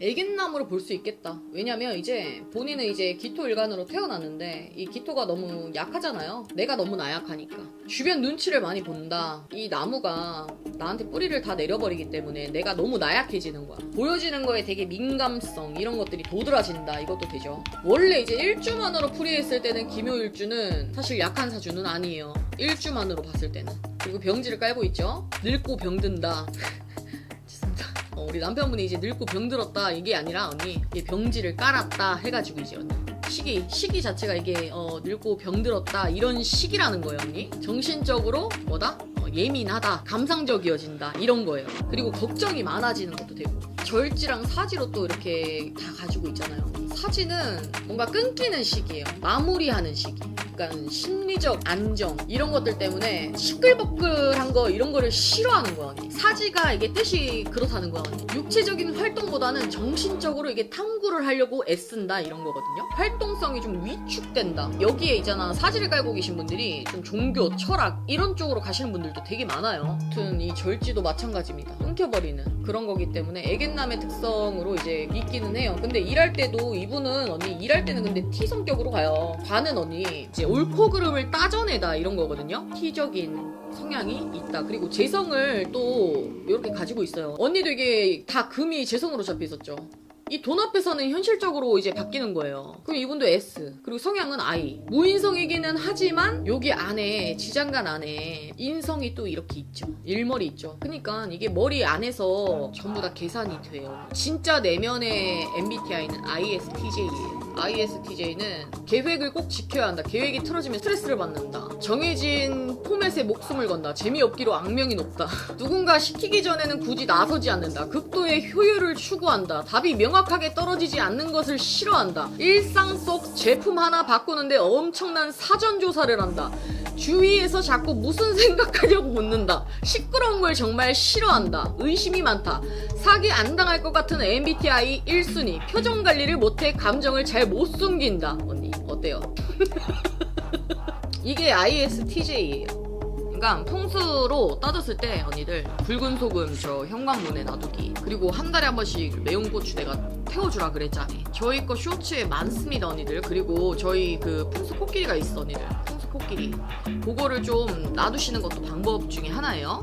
애견남으로 볼 수 있겠다. 왜냐면 이제 본인은 이제 기토 일간으로 태어났는데 이 기토가 너무 약하잖아요. 내가 너무 나약하니까. 주변 눈치를 많이 본다. 이 나무가 나한테 뿌리를 다 내려버리기 때문에 내가 너무 나약해지는 거야. 보여지는 거에 되게 민감성 이런 것들이 도드라진다. 이것도 되죠. 원래 이제 일주만으로 풀이했을 때는 기묘일주는 사실 약한 사주는 아니에요. 일주만으로 봤을 때는. 그리고 병지를 깔고 있죠. 늙고 병든다. 어, 우리 남편분이 이제 늙고 병들었다 이게 아니라 언니 이게 병지를 깔았다 해가지고 이제 언니. 시기 시기 자체가 이게 어, 늙고 병들었다 이런 시기라는 거예요 언니. 정신적으로 뭐다? 어, 예민하다 감상적이어진다 이런 거예요. 그리고 걱정이 많아지는 것도 되고. 절지랑 사지로 또 이렇게 다 가지고 있잖아요 사지는 뭔가 끊기는 시기예요. 마무리하는 시기 약간 심리적 안정 이런 것들 때문에 시끌벅글한 거 이런 거를 싫어하는 거야 언니. 사지가 이게 뜻이 그렇다는 거야 언니. 육체적인 활동보다는 정신적으로 이게 탐구를 하려고 애쓴다 이런 거거든요. 활동성이 좀 위축된다. 여기에 있잖아 사지를 깔고 계신 분들이 좀 종교 철학 이런 쪽으로 가시는 분들도 되게 많아요. 아무튼 이 절지도 마찬가지입니다. 끊겨버리는 그런 거기 때문에 애견남의 특성으로 이제 있기는 해요. 근데 일할 때도 이분은 언니 일할 때는 근데 T 성격으로 가요. 관은 언니 이제 옳고 그름을 따져내다 이런 거거든요 T적인 성향이 있다. 그리고 재성을 또 이렇게 가지고 있어요. 언니도 이게 다 금이 재성으로 잡혀 있었죠. 이 돈 앞에서는 현실적으로 이제 바뀌는 거예요. 그럼 이분도 S. 그리고 성향은 I. 무인성이기는 하지만 여기 안에 지장간 안에 인성이 또 이렇게 있죠. 일머리 있죠. 그러니까 이게 머리 안에서 전부 다 계산이 돼요. 진짜 내면의 MBTI는 ISTJ예요. ISTJ는 계획을 꼭 지켜야 한다. 계획이 틀어지면 스트레스를 받는다. 정해진 포맷에 목숨을 건다. 재미없기로 악명이 높다. 누군가 시키기 전에는 굳이 나서지 않는다. 극도의 효율을 추구한다. 답이 명확하게 떨어지지 않는 것을 싫어한다. 일상 속 제품 하나 바꾸는데 엄청난 사전 조사를 한다. 주위에서 자꾸 무슨 생각하냐고 묻는다. 시끄러운 걸 정말 싫어한다. 의심이 많다. 사기 안 당할 것 같은 MBTI 1순위. 표정 관리를 못해 감정을 잘 못 숨긴다. 언니, 어때요? 이게 ISTJ예요. 그러니까 통수로 따졌을 때 언니들 붉은 소금 저 현관문에 놔두기. 그리고 한 달에 한 번씩 매운 고추 내가 태워주라 그랬잖아 저희 거 쇼츠에 많습니다 언니들. 그리고 저희 그 풍수 코끼리가 있어 언니들. 풍수 코끼리. 그거를 좀 놔두시는 것도 방법 중에 하나예요